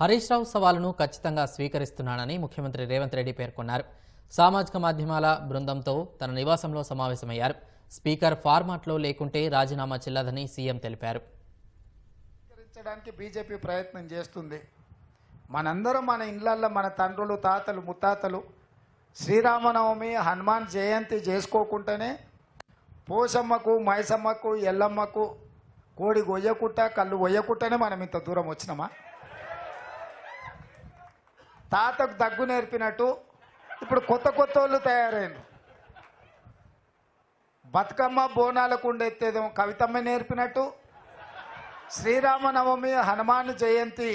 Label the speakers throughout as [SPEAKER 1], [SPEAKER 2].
[SPEAKER 1] హరీష్ రావు సవాలును ఖచ్చితంగా స్వీకరిస్తున్నానని ముఖ్యమంత్రి రేవంత్ రెడ్డి పేర్కొన్నారు. సామాజిక మాధ్యమాల బృందంతో తన నివాసంలో సమావేశమయ్యారు. స్పీకర్ ఫార్మాట్లో లేకుంటే రాజీనామా చెల్లదని సీఎం తెలిపారు.
[SPEAKER 2] స్వీకరించడానికి బీజేపీ ప్రయత్నం చేస్తుంది. మనందరం మన ఇళ్ళల్లో మన తండ్రులు తాతలు ముత్తాతలు శ్రీరామనవమి హనుమాన్ జయంతి చేసుకోకుండానే పోషమ్మకు మైసమ్మకు ఎల్లమ్మకు కోడి గొయ్యకుట్ట కళ్ళు గొయ్యకుట్టనే మనం ఇంత దూరం వచ్చినామా? తాతకు దగ్గు నేర్పినట్టు ఇప్పుడు కొత్త కొత్త వాళ్ళు తయారైన బతుకమ్మ బోనాలకు ఉండేదేమో కవితమ్మ నేర్పినట్టు శ్రీరామనవమి హనుమాన్ జయంతి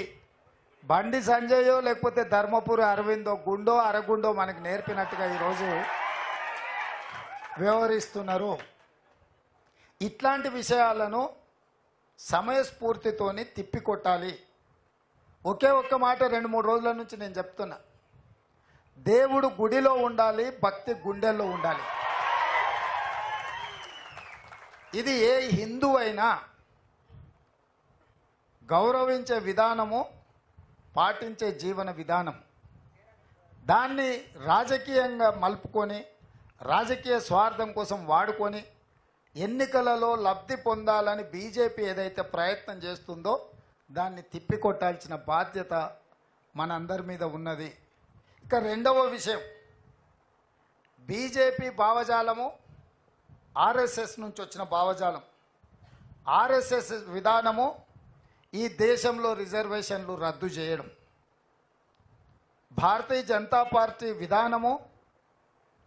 [SPEAKER 2] బండి సంజయో లేకపోతే ధర్మపురి అరవిందో గుండో అరగుండో మనకు నేర్పినట్టుగా ఈరోజు వ్యవహరిస్తున్నారు. ఇట్లాంటి విషయాలను సమయస్ఫూర్తితోని తిప్పికొట్టాలి. ఒకే ఒక్క మాట రెండు మూడు రోజుల నుంచి నేను చెప్తున్నా. దేవుడు గుడిలో ఉండాలి భక్తి గుండెల్లో ఉండాలి. ఇది ఏ హిందూ అయినా గౌరవించే విధానము పాటించే జీవన విధానం దాన్ని రాజకీయంగా మలుపుకొని రాజకీయ స్వార్థం కోసం వాడుకొని ఎన్నికలలో లబ్ధి పొందాలని బీజేపీ ఏదైతే ప్రయత్నం చేస్తుందో దాన్ని తిప్పికొట్టాల్సిన బాధ్యత మనందరి మీద ఉన్నది. ఇక రెండవ విషయం. బీజేపీ భావజాలము ఆర్ఎస్ఎస్ నుంచి వచ్చిన భావజాలం. ఆర్ఎస్ఎస్ విధానము ఈ దేశంలో రిజర్వేషన్లు రద్దు చేయడం. భారతీయ జనతా పార్టీ విధానము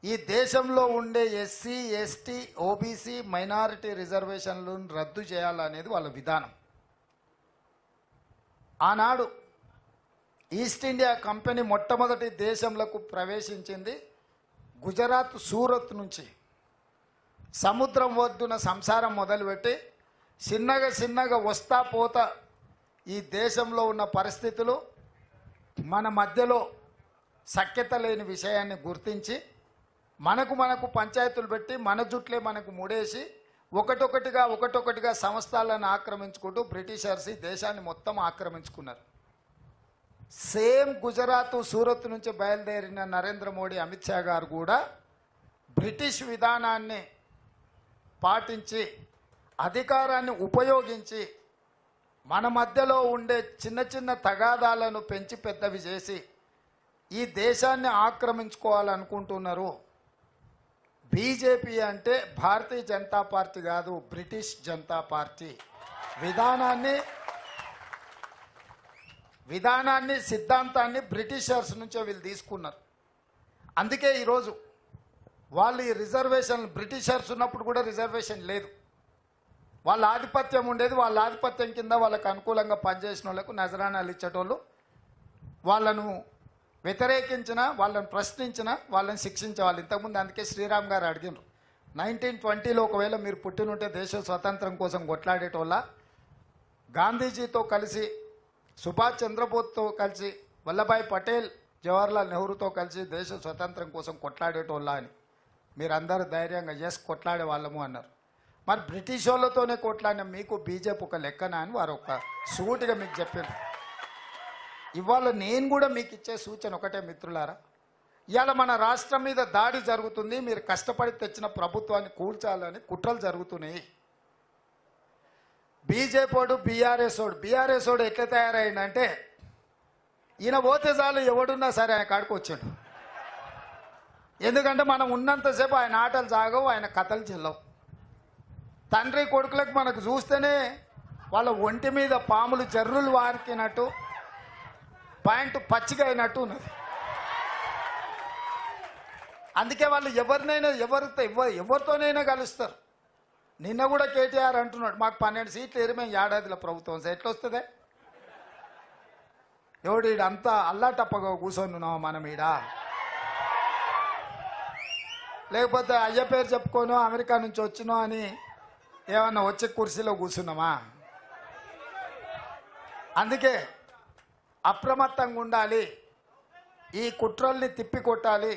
[SPEAKER 2] ఈ దేశంలో ఉండే ఎస్సీ ఎస్టీ ఓబీసీ మైనారిటీ రిజర్వేషన్లను రద్దు చేయాలనేది వాళ్ళ విధానం. ఆనాడు ఈస్ట్ ఇండియా కంపెనీ మొట్టమొదటి దేశంలోకి ప్రవేశించింది గుజరాత్ సూరత్ నుంచి. సముద్రం ఒడ్డున సంసారం మొదలుపెట్టి చిన్నగా చిన్నగా వస్తా పోతా ఈ దేశంలో ఉన్న పరిస్థితులు మన మధ్యలో సఖ్యత లేని విషయాన్ని గుర్తించి మనకు మనకు పంచాయతీలు పెట్టి మన జుట్లే మనకు ముడేసి ఒకటొకటిగా ఒకటొకటిగా సంస్థలను ఆక్రమించుకుంటూ బ్రిటిషర్స్ ఈ దేశాన్ని మొత్తం ఆక్రమించుకున్నారు. సేమ్ గుజరాత్ సూరత్ నుంచి బయలుదేరిన నరేంద్ర మోడీ అమిత్ షా గారు కూడా బ్రిటిష్ విధానాన్ని పాటించి అధికారాన్ని ఉపయోగించి మన మధ్యలో ఉండే చిన్న చిన్న తగాదాలను పెంచి పెద్దవి చేసి ఈ దేశాన్ని ఆక్రమించుకోవాలనుకుంటున్నారు. బీజేపీ అంటే భారతీయ జనతా పార్టీ కాదు బ్రిటిష్ జనతా పార్టీ. విధానాన్ని విధానాన్ని సిద్ధాంతాన్ని బ్రిటిషర్స్ నుంచే వీళ్ళు తీసుకున్నారు. అందుకే ఈరోజు వాళ్ళు ఈ రిజర్వేషన్ బ్రిటిషర్స్ ఉన్నప్పుడు కూడా రిజర్వేషన్ లేదు. వాళ్ళ ఆధిపత్యం ఉండేది వాళ్ళ ఆధిపత్యం కింద వాళ్ళకు అనుకూలంగా పనిచేసిన వాళ్ళకు నజరానాలు ఇచ్చేటోళ్ళు వాళ్ళను వ్యతిరేకించిన వాళ్ళని ప్రశ్నించిన వాళ్ళని శిక్షించేవాళ్ళు. ఇంతకుముందు అందుకే శ్రీరామ్ గారు అడిగినారు నైన్టీన్ ట్వంటీలో ఒకవేళ మీరు పుట్టినుంటే దేశ స్వాతంత్రం కోసం కొట్లాడేటోళ్ళ గాంధీజీతో కలిసి సుభాష్ చంద్రబోస్తో కలిసి వల్లభాయ్ పటేల్ జవహర్లాల్ నెహ్రూతో కలిసి దేశ స్వతంత్రం కోసం కొట్లాడేటోళ్ళ అని. మీరందరూ ధైర్యంగా ఎస్ కొట్లాడే వాళ్ళము అన్నారు. మరి బ్రిటిష్ వాళ్ళతోనే కొట్లాడిన మీకు బీజేపీ ఒక లెక్కన అని వారు ఒక సూటిగా మీకు చెప్పారు ఇవాళ నేను కూడా మీకు ఇచ్చే సూచన ఒకటే మిత్రులారా. ఇవాళ మన రాష్ట్రం మీద దాడి జరుగుతుంది మీరు కష్టపడి తెచ్చిన ప్రభుత్వాన్ని కూల్చాలని కుట్రలు జరుగుతున్నాయి. బీజేపోడు బీఆర్ఎస్ఓడు బీఆర్ఎస్ఓడు ఎట్లా తయారైందంటే ఈయన పోతే చాలు ఎవడున్నా సరే ఆయన కాడికి వచ్చాడు. ఎందుకంటే మనం ఉన్నంతసేపు ఆయన ఆటలు సాగవు ఆయన కథలు చెల్లవు. తండ్రి కొడుకులకు మనకు చూస్తేనే వాళ్ళ ఒంటి మీద పాములు జర్రులు వారికినట్టు పాయింట్ పచ్చిగా అయినట్టు ఉన్నది. అందుకే వాళ్ళు ఎవరినైనా ఎవరితో ఎవరితోనైనా కలుస్తారు. నిన్న కూడా కేటీఆర్ అంటున్నాడు మాకు పన్నెండు సీట్లు ఎరిమే ఏడాదిలో ప్రభుత్వం. సార్ ఎట్లా వస్తుందే ఎవడు ఈడ అంతా అల్లాటప్పగా కూర్చొని ఉన్నావా మనం ఈడ? లేకపోతే అయ్య పేరు చెప్పుకోను అమెరికా నుంచి వచ్చినో అని ఏమన్నా వచ్చే కుర్చీలో కూర్చున్నామా? అందుకే అప్రమత్తంగా ఉండాలి. ఈ కుట్రల్ని తిప్పికొట్టాలి.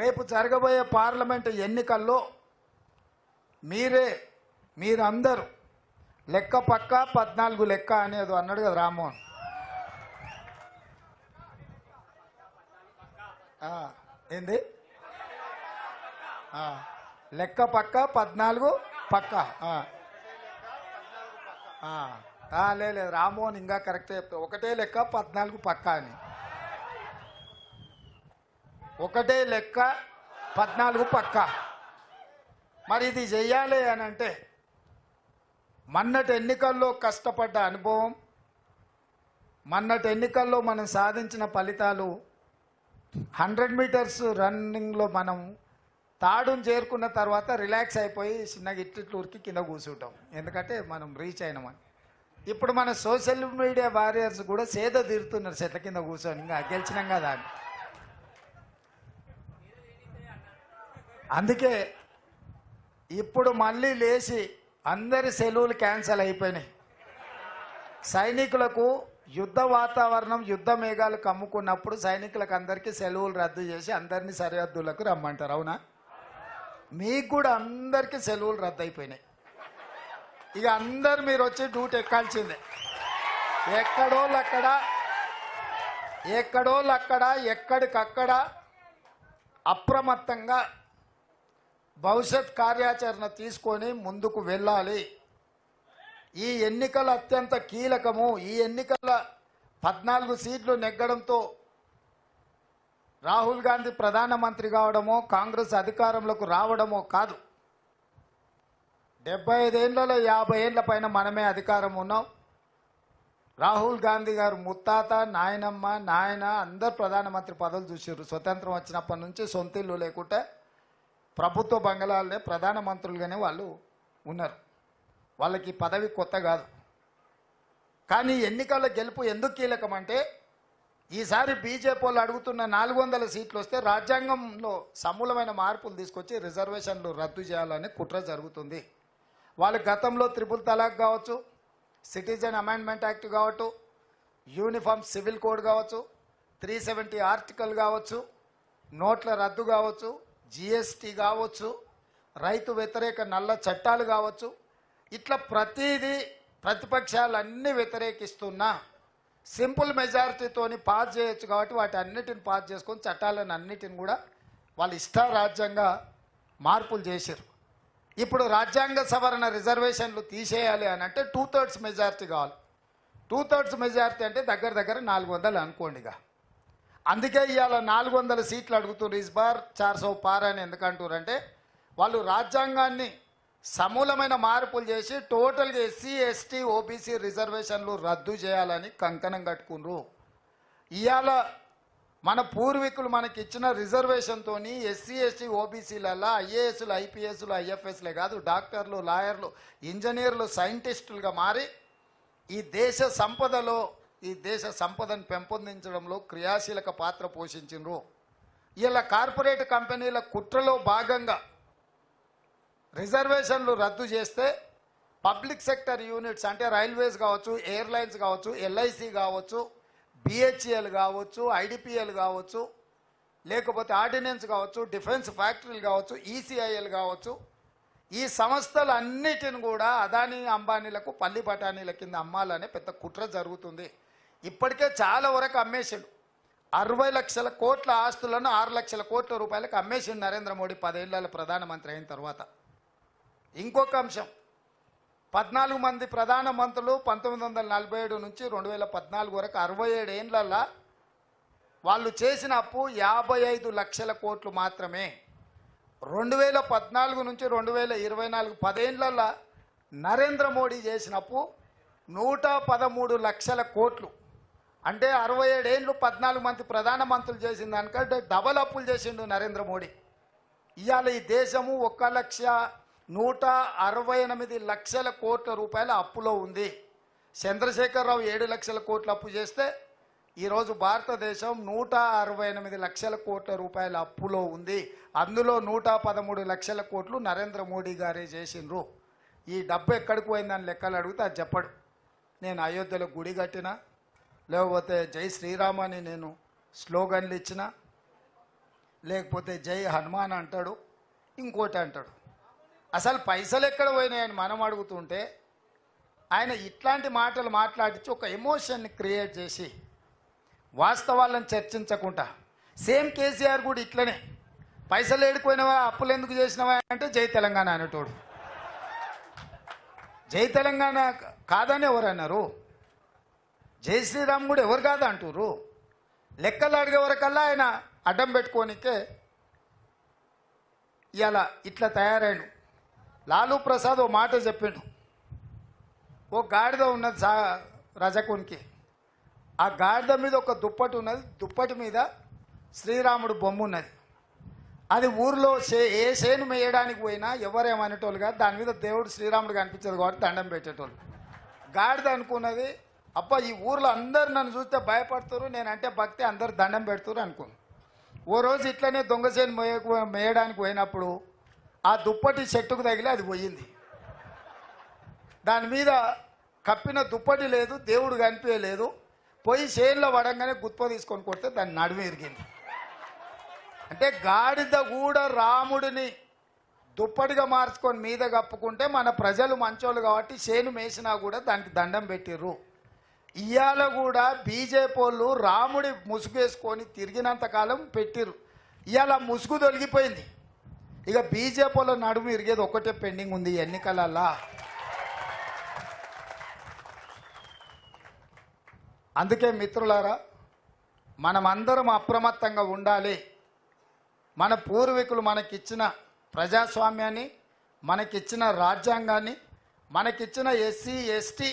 [SPEAKER 2] రేపు జరగబోయే పార్లమెంటు ఎన్నికల్లో మీరే మీరందరూ లెక్క పక్క పద్నాలుగు లెక్క అనేది అన్నాడు కదా రామ్మోహన్. ఏంది? లెక్క పక్క పద్నాలుగు పక్క లేదు రామోహన్ ఇంకా కరెక్టే చెప్తా. ఒకటే లెక్క పద్నాలుగు పక్క అని. ఒకటే లెక్క పద్నాలుగు పక్క. మరి ఇది చెయ్యాలి అని అంటే మన్నటి ఎన్నికల్లో కష్టపడ్డ అనుభవం మన్నటి ఎన్నికల్లో మనం సాధించిన ఫలితాలు హండ్రెడ్ మీటర్స్ రన్నింగ్లో మనం తాడును చేరుకున్న తర్వాత రిలాక్స్ అయిపోయి చిన్నగా ఇట్టిట్లూరికి కింద కూర్చుంటాం. ఎందుకంటే మనం రీచ్ అయినామని ఇప్పుడు మన సోషల్ మీడియా వారియర్స్ కూడా సేద తీరుతున్నారు చెట్ల కింద కూర్చొని. ఇంకా గెలిచినాం కదా అని. అందుకే ఇప్పుడు మళ్ళీ లేచి అందరి సెలవులు క్యాన్సిల్ అయిపోయినాయి. సైనికులకు యుద్ధ వాతావరణం యుద్ధ మేఘాలు కమ్ముకున్నప్పుడు సైనికులకు అందరికీ సెలవులు రద్దు చేసి అందరినీ సరిహద్దులకు రమ్మంటారు అవునా? మీకు కూడా అందరికీ సెలవులు రద్దు అయిపోయినాయి. ఇక అందరు మీరు వచ్చి డ్యూటీ ఎక్కాల్సిందే. ఎక్కడోళ్ళక్కడ ఎక్కడోళ్ళక్కడ ఎక్కడికక్కడ అప్రమత్తంగా భవిష్యత్ కార్యాచరణ తీసుకొని ముందుకు వెళ్ళాలి. ఈ ఎన్నికలు అత్యంత కీలకము. ఈ ఎన్నికల పద్నాలుగు సీట్లు నెగ్గడంతో రాహుల్ గాంధీ ప్రధానమంత్రి కావడమో కాంగ్రెస్ అధికారంలోకి రావడమో కాదు. డెబ్బై ఐదేళ్ళలో యాభై ఏళ్ళ పైన మనమే అధికారం ఉన్నాం. రాహుల్ గాంధీ గారు ముత్తాత నాయనమ్మ నాయన అందరు ప్రధానమంత్రి పదవులు చూసారు స్వతంత్రం వచ్చినప్పటి నుంచి సొంత ఇల్లు లేకుంటే ప్రభుత్వ బంగళాలనే ప్రధానమంత్రులుగానే వాళ్ళు ఉన్నారు. వాళ్ళకి పదవి కొత్త కాదు. కానీ ఎన్నికల గెలుపు ఎందుకు కీలకం అంటే ఈసారి బీజేపీ వాళ్ళు అడుగుతున్న నాలుగు వందల సీట్లు వస్తే రాజ్యాంగంలో సమూలమైన మార్పులు తీసుకొచ్చి రిజర్వేషన్లు రద్దు చేయాలని కుట్ర జరుగుతుంది. వాళ్ళు గతంలో త్రిపుల్ తలాక్ కావచ్చు సిటిజన్ అమెండ్మెంట్ యాక్ట్ కావచ్చు యూనిఫామ్ సివిల్ కోడ్ కావచ్చు త్రీ సెవెంటీ ఆర్టికల్ కావచ్చు నోట్ల రద్దు కావచ్చు జిఎస్టీ కావచ్చు రైతు వ్యతిరేక నల్ల చట్టాలు కావచ్చు ఇట్లా ప్రతిదీ ప్రతిపక్షాలన్నీ వ్యతిరేకిస్తున్నా సింపుల్ మెజారిటీతోని పాస్ చేయొచ్చు కాబట్టి వాటి అన్నిటిని పాస్ చేసుకొని చట్టాలను అన్నిటిని కూడా వాళ్ళు ఇష్టారాజ్యంగా మార్పులు చేశారు. ఇప్పుడు రాజ్యాంగ సవరణ రిజర్వేషన్లు తీసేయాలి అని అంటే టూ థర్డ్స్ మెజారిటీ కావాలి. టూ థర్డ్స్ మెజారిటీ అంటే దగ్గర దగ్గర నాలుగు వందలు అనుకోండి ఇక. అందుకే ఇవాళ నాలుగు వందల సీట్లు అడుగుతున్నారు ఇస్ బార్ చార్ సో పార్ అని ఎందుకంటారంటే వాళ్ళు రాజ్యాంగాన్ని సమూలమైన మార్పులు చేసి టోటల్గా ఎస్సీ ఎస్టీ ఓబీసీ రిజర్వేషన్లు రద్దు చేయాలని కంకణం కట్టుకున్నారు. ఇవాళ మన పూర్వీకులు మనకి ఇచ్చిన రిజర్వేషన్తో ఎస్సీ ఎస్టీ ఓబీసీలలో ఐఏఎస్లు ఐపీఎస్లు ఐఎఫ్ఎస్లే కాదు డాక్టర్లు లాయర్లు ఇంజనీర్లు సైంటిస్టులుగా మారి ఈ దేశ సంపదలో ఈ దేశ సంపదను పెంపొందించడంలో క్రియాశీలక పాత్ర పోషించిండ్రు ఇలా కార్పొరేట్ కంపెనీల కుట్రలో భాగంగా రిజర్వేషన్లు రద్దు చేస్తే పబ్లిక్ సెక్టర్ యూనిట్స్ అంటే రైల్వేస్ కావచ్చు ఎయిర్లైన్స్ కావచ్చు ఎల్ఐసి కావచ్చు బిహెచ్ఎల్ కావచ్చు ఐడిపిఎల్ కావచ్చు లేకపోతే ఆర్డినెన్స్ కావచ్చు డిఫెన్స్ ఫ్యాక్టరీలు కావచ్చు ఈసీఐఎల్ కావచ్చు ఈ సంస్థలన్నిటిని కూడా అదానీ అంబానీలకు పల్లి బఠానీల కింద అమ్మాలనే పెద్ద కుట్ర జరుగుతుంది. ఇప్పటికే చాలా వరకు అమ్మేసిండు. అరవై లక్షల కోట్ల ఆస్తులను ఆరు లక్షల కోట్ల రూపాయలకు అమ్మేసిండు నరేంద్ర మోడీ పదేళ్ళ ప్రధానమంత్రి అయిన తర్వాత. ఇంకొక అంశం. పద్నాలుగు మంది ప్రధాన మంత్రులు పంతొమ్మిది వందల నలభై ఏడు నుంచి రెండు వేల పద్నాలుగు వరకు అరవై ఏడు ఏండ్లల్లా వాళ్ళు చేసిన అప్పు యాభై ఐదు లక్షల కోట్లు మాత్రమే. రెండు వేల పద్నాలుగు నుంచి రెండు వేల ఇరవై నాలుగు పదేళ్ళలో నరేంద్ర మోడీ చేసిన అప్పు నూట పదమూడు లక్షల కోట్లు. అంటే అరవై ఏడేళ్ళు పద్నాలుగు మంది ప్రధాన మంత్రులు చేసిన దానికంటే డబల్ అప్పులు చేసిండు నరేంద్ర మోడీ. ఇవాళ ఈ దేశము ఒక లక్ష నూట అరవై ఎనిమిది లక్షల కోట్ల రూపాయల అప్పులో ఉంది. చంద్రశేఖరరావు ఏడు లక్షల కోట్ల అప్పు చేస్తే ఈరోజు భారతదేశం నూట అరవై ఎనిమిది లక్షల కోట్ల రూపాయల అప్పులో ఉంది. అందులో నూట పదమూడు లక్షల కోట్లు నరేంద్ర మోడీ గారే చేసిండ్రు. ఈ డబ్బు ఎక్కడికి పోయిందని లెక్కలు అడిగితే అది చెప్పడు. నేను అయోధ్యలో గుడి కట్టినా లేకపోతే జై శ్రీరామ్ అని నేను స్లోగన్లు ఇచ్చిన లేకపోతే జై హనుమాన్ అంటాడు ఇంకోటి అంటాడు. అసలు పైసలు ఎక్కడ పోయినాయని మనం అడుగుతుంటే ఆయన ఇట్లాంటి మాటలు మాట్లాడించి ఒక ఎమోషన్ని క్రియేట్ చేసి వాస్తవాలను చర్చించకుండా సేమ్ కేసీఆర్ కూడా ఇట్లనే పైసలు ఏడుకోయినవా అప్పులు ఎందుకు చేసినవా అంటే జై తెలంగాణ అనేటోడు. జై తెలంగాణ కాదని ఎవరన్నారు జై శ్రీరామ్ కూడా ఎవరు కాదు అంటారు లెక్కలు అడిగే వరకల్లా ఆయన అడ్డం పెట్టుకోనికే ఇలా ఇట్లా తయారాడు. లాలూ ప్రసాద్ ఓ మాట చెప్పిండు ఓ గాడిద ఉన్నది సా రజకునికి. ఆ గాడిద మీద ఒక దుప్పటి ఉన్నది. దుప్పటి మీద శ్రీరాముడు బొమ్మ ఉన్నది. అది ఊర్లో సే ఏ చేను మేయడానికి పోయినా ఎవరేమనేటోళ్ళు కాదు దాని మీద దేవుడు శ్రీరాముడు కనిపించదు కాబట్టి దండం పెట్టేటోళ్ళు. గాడిద అనుకున్నది అబ్బా ఈ ఊర్లో అందరు నన్ను చూస్తే భయపడుతురు నేనంటే భక్తి అందరు దండం పెడతారు అనుకున్నాను ఓ రోజు ఇట్లనే దొంగ చేను మేయ మేయడానికి పోయినప్పుడు ఆ దుప్పటి చెట్టుకు తగిలి అది పోయింది. దాని మీద కప్పిన దుప్పటి లేదు దేవుడు కనిపించలేదు. పోయి చేనులో పడంగానే గుత్ప తీసుకొని కొడితే దాన్ని నడుము ఇరిగింది. అంటే గాడిద కూడా రాముడిని దుప్పటిగా మార్చుకొని మీద కప్పుకుంటే మన ప్రజలు మంచోళ్ళు కాబట్టి చేను మేసినా కూడా దానికి దండం పెట్టిర్రు. ఇవాళ కూడా బీజేపీ వాళ్ళు రాముడి ముసుగేసుకొని తిరిగినంత కాలం పెట్టిర్రు. ఇవాళ ముసుగు తొలగిపోయింది. ఇక బీజేపీలో నడుము ఇరిగేది ఒక్కటే పెండింగ్ ఉంది ఎన్నికలలా ఎన్నికలల్లా. అందుకే మిత్రులారా మనమందరం అప్రమత్తంగా ఉండాలి. మన పూర్వీకులు మనకిచ్చిన ప్రజాస్వామ్యాన్ని మనకిచ్చిన రాజ్యాంగాన్ని మనకిచ్చిన ఎస్సీ ఎస్టీ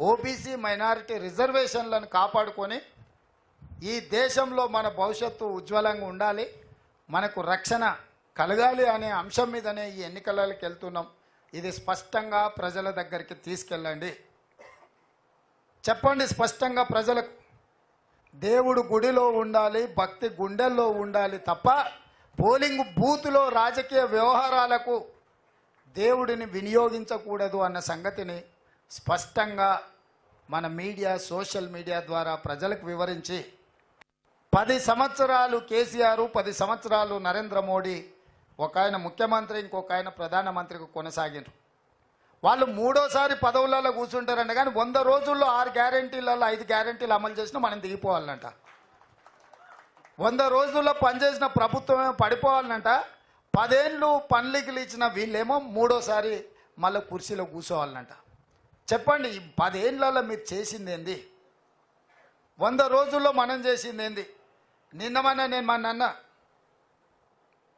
[SPEAKER 2] ఓబీసీ మైనారిటీ రిజర్వేషన్లను కాపాడుకొని ఈ దేశంలో మన భవిష్యత్తు ఉజ్వలంగా ఉండాలి. మనకు రక్షణ కలగాలి అనే అంశం మీదనే ఈ ఎన్నికలకి వెళ్తున్నాం. ఇది స్పష్టంగా ప్రజల దగ్గరికి తీసుకెళ్ళండి. చెప్పండి స్పష్టంగా ప్రజలకు. దేవుడు గుడిలో ఉండాలి భక్తి గుండెల్లో ఉండాలి తప్ప పోలింగ్ బూత్లో రాజకీయ వ్యవహారాలకు దేవుడిని వినియోగించకూడదు అన్న సంగతిని స్పష్టంగా మన మీడియా సోషల్ మీడియా ద్వారా ప్రజలకు వివరించి పది సంవత్సరాలు కేసీఆర్ పది సంవత్సరాలు నరేంద్ర మోడీ ఒక ఆయన ముఖ్యమంత్రి ఇంకొక ఆయన ప్రధానమంత్రికి కొనసాగినారు వాళ్ళు మూడోసారి పదవులలో కూర్చుంటారంట కానీ వంద రోజుల్లో ఆరు గ్యారంటీలలో ఐదు గ్యారంటీలు అమలు చేసినా మనం దిగిపోవాలంట వంద రోజుల్లో పనిచేసిన ప్రభుత్వమే పడిపోవాలంట పదేళ్ళు పనులకి ఇచ్చిన వీళ్ళేమో మూడోసారి మళ్ళీ కుర్చీలో కూర్చోవాలంట చెప్పండి ఈ పదేళ్ళలో మీరు చేసింది ఏంది వంద రోజుల్లో మనం చేసింది ఏంది నిన్నమన్నా నేను మా నాన్న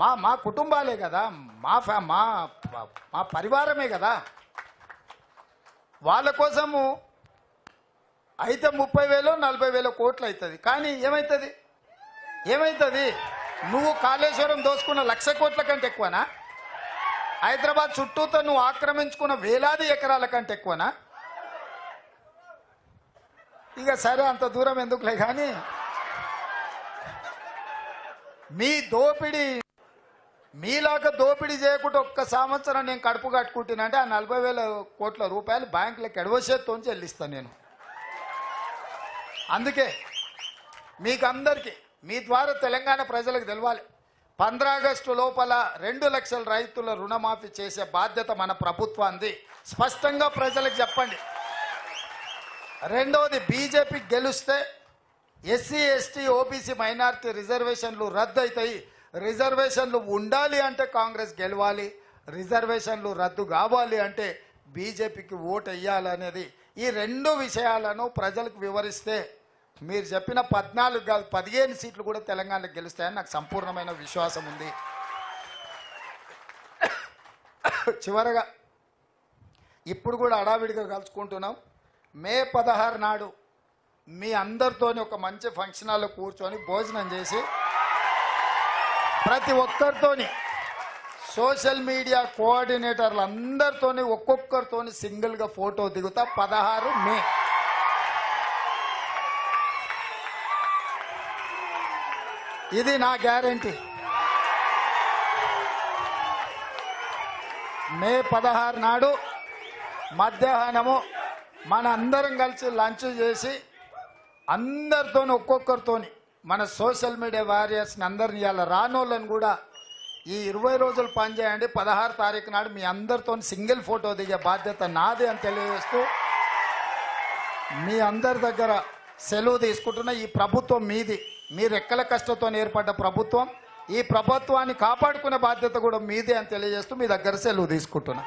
[SPEAKER 2] మా మా కుటుంబాలే కదా. మా ఫ్యా మా మా పరివారమే కదా. వాళ్ళ కోసము అయితే ముప్పై వేలు నలభై వేల కోట్లు అవుతుంది కానీ ఏమవుతుంది ఏమవుతుంది నువ్వు కాళేశ్వరం దోసుకున్న లక్ష కోట్ల కంటే ఎక్కువనా? హైదరాబాద్ చుట్టూతో నువ్వు ఆక్రమించుకున్న వేలాది ఎకరాల కంటే ఎక్కువనా? ఇక సరే అంత దూరం ఎందుకులే కానీ మీ దోపిడీ మీలాగా దోపిడీ చేయకుండా ఒక్క సంవత్సరం నేను కడుపు కట్టుకుంటున్నానంటే ఆ నలభై వేల కోట్ల రూపాయలు బ్యాంకులకు ఎడవసేత్తో చెల్లిస్తాను నేను. అందుకే మీకందరికీ మీ ద్వారా తెలంగాణ ప్రజలకు తెలవాలి. పంద్ర ఆగస్టు లోపల రెండు లక్షల రైతుల రుణమాఫీ చేసే బాధ్యత మన ప్రభుత్వాన్ని స్పష్టంగా ప్రజలకు చెప్పండి. రెండవది బీజేపీ గెలిస్తే ఎస్సీ ఎస్టీ ఓబీసీ మైనార్టీ రిజర్వేషన్లు రద్దు అవుతాయి రిజర్వేషన్లు ఉండాలి అంటే కాంగ్రెస్ గెలవాలి రిజర్వేషన్లు రద్దు కావాలి అంటే బీజేపీకి ఓటు వేయాలనేది ఈ రెండు విషయాలను ప్రజలకు వివరిస్తే మీరు చెప్పిన పద్నాలుగు కాదు పదిహేను సీట్లు కూడా తెలంగాణకు గెలుస్తాయని నాకు సంపూర్ణమైన విశ్వాసం ఉంది. చివరగా ఇప్పుడు కూడా అడావిడిగా కలుసుకుంటున్నాం. మే పదహారు నాడు మీ అందరితోని ఒక మంచి ఫంక్షన్ హాల్లో కూర్చొని భోజనం చేసి ప్రతి ఒక్కరితోని సోషల్ మీడియా కోఆర్డినేటర్లు అందరితోని ఒక్కొక్కరితోని సింగిల్గా ఫోటో దిగుతా పదహారు మే. ఇది నా గ్యారంటీ. మే పదహారు నాడు మధ్యాహ్నము మన అందరం కలిసి లంచ్ చేసి అందరితోని ఒక్కొక్కరితోని మన సోషల్ మీడియా వారియర్స్ని అందరిని ఇవాళ రానోళ్ళని కూడా ఈ ఇరవై రోజులు పనిచేయండి. పదహారు తారీఖు నాడు మీ అందరితో సింగిల్ ఫోటో దిగే బాధ్యత నాది అని తెలియజేస్తూ మీ అందరి దగ్గర సెలవు తీసుకుంటున్న ఈ ప్రభుత్వం మీది. మీరు ఎక్కల కష్టంతో ఏర్పడ్డ ప్రభుత్వం ఈ ప్రభుత్వాన్ని కాపాడుకునే బాధ్యత కూడా మీదే అని తెలియజేస్తూ మీ దగ్గర సెలవు తీసుకుంటున్నా.